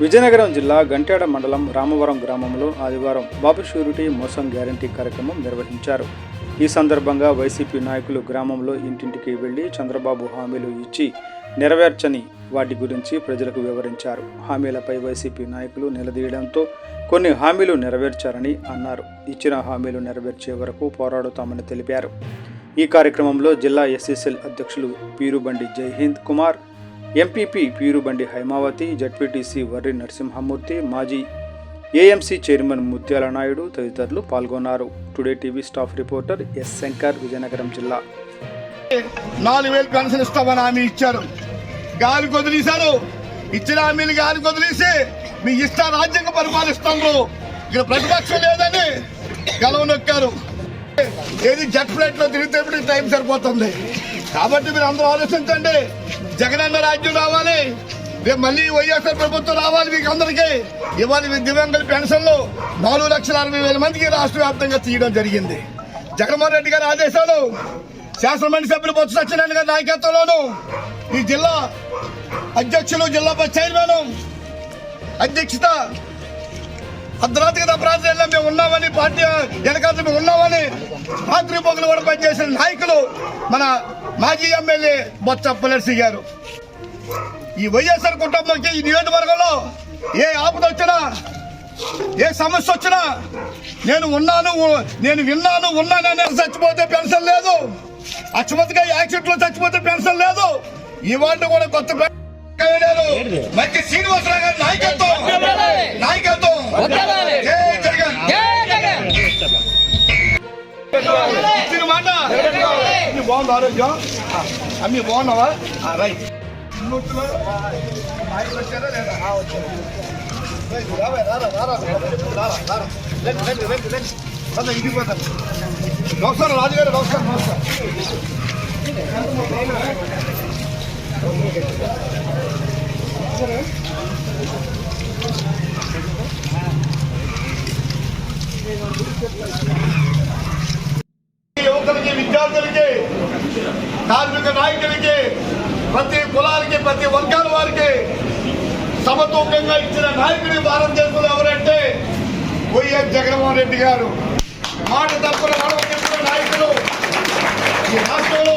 విజయనగరం జిల్లా గంట్యాడ మండలం రామవరం గ్రామంలో ఆదివారం బాబు షూరిటీ మోసం గ్యారంటీ కార్యక్రమం నిర్వహించారు. ఈ సందర్భంగా వైసీపీ నాయకులు గ్రామంలో ఇంటింటికి వెళ్ళి చంద్రబాబు హామీలు ఇచ్చి నెరవేర్చని వాటి గురించి ప్రజలకు వివరించారు. హామీలపై వైసీపీ నాయకులు నిలదీయడంతో కొన్ని హామీలు నెరవేర్చారని అన్నారు. ఇచ్చిన హామీలు నెరవేర్చే వరకు పోరాడుతామని తెలిపారు. ఈ కార్యక్రమంలో జిల్లా ఎస్ఎస్ఎల్ అధ్యక్షులు పీరుబండి జైహింద్ కుమార్ ఎంపీపీ పీరుబండి హైమావతి జడ్పీటీసీ వర్రి నరసింహమూర్తి మాజీ ఏఎంసీ చైర్మన్ ముత్యాల నాయుడు తదితరులు పాల్గొన్నారు. Today TV staff reporter S Shankar Vizianagaram జిల్లా. నాలుగు వేలు పెన్షన్ ఇస్తామని హామీ ఇచ్చారు. గాలి కొదిలేశారు. ఇచ్చిన హామీలు గాలి కొదిలేసి మీ ఇష్ట రాజ్యాంగ పరిపాలిస్తాను ఇక్కడ ప్రతిపక్షం లేదని గలవనొక్కారు. ఏది జట్ ఫ్లైట్లో తిరిగితే టైం సరిపోతుంది? కాబట్టి మీరు అందరూ ఆలోచించండి. జగనన్న రాజ్యం రావాలి. రేపు మళ్ళీ వైఎస్ఆర్ ప్రభుత్వం రావాలి మీకు అందరికీ. ఇవాళ దివ్యాంగుల పెన్షన్లు నాలుగు లక్షల అరవై వేల మందికి రాష్ట్ర వ్యాప్తంగా తీయడం జరిగింది. జగన్మోహన్ రెడ్డి గారి ఆదేశాలు శాసనమండలి సభ్యులు బొత్స సత్యనారాయణ గారి నాయకత్వంలోను ఈ జిల్లా అధ్యక్షులు జిల్లా చైర్మన్ అధ్యక్షత అర్ధరాత్రి కదా ప్రాంతంలో మేము ఉన్నామని పార్టీ వెనకాల మేము ఉన్నామని రాత్రి పొగలు కూడా పనిచేసిన నాయకులు మన మాజీ ఎమ్మెల్యే బొత్స పులర్సి గారు. ఈ వైఎస్ఆర్ కుటుంబంకి ఈ నియోజకవర్గంలో ఏ ఆపద వచ్చినా ఏ సమస్య వచ్చినా నేను ఉన్నాను నేను విన్నాను ఉన్నానని చచ్చిపోతే పెన్షన్ లేదు. అక్షమతిగా యాక్సిడెంట్లో చచ్చిపోతే పెన్షన్ లేదు. ఇవాళ కూడా కొత్త. మంచి శ్రీనివాసరావు గారి నాయకత్వం. రండి, రండి. రండి, ఇంటికి పోతాం. నమస్కారం రాజుగారు నమస్కారం నమస్కారం యువకులకి విద్యార్థులకి కార్మిక నాయకులకి ప్రతి కులాలకి ప్రతి వర్గాల వారికి సమతూకంగా ఇచ్చిన నాయకుడి భారతదేశంలో ఎవరంటే వైఎస్ జగన్మోహన్ రెడ్డి గారు. మాట తప్పున నడవ నాయకులు ఈ రాష్ట్రంలో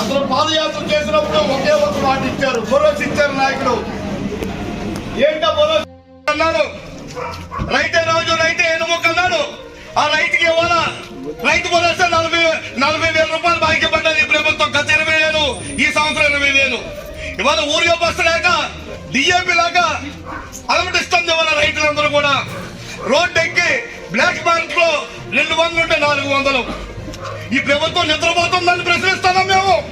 అసలు పాదయాత్ర చేసినప్పుడు ఒకే ఒక మాట ఇచ్చారు భరోసా ఇచ్చారు నాయకుడు ఏంటో భరోసా అన్నాడు రైతే రోజు రైతే ఎనుముక అన్నాడు ఆ రైతుకి ఇవ్వాలా? రైతు భరోసా నలభై వేల రూపాయలు బాకీ పడ్డది ఈ ప్రభుత్వం గత ఇరవై వేలు ఈ సంవత్సరం ఇరవై వేలు ఇవాళ ఊరిగా బస్సు లేక డిఏపి లాగా అలమటిస్తుంది ఇవాళ రైతులందరూ కూడా. రోడ్డు ఎక్కి బ్లాక్ బ్యాంక్లో రెండు వందలు ఉంటే నాలుగు వందలు. ఈ ప్రభుత్వం నిద్రపోతుందని ప్రశ్న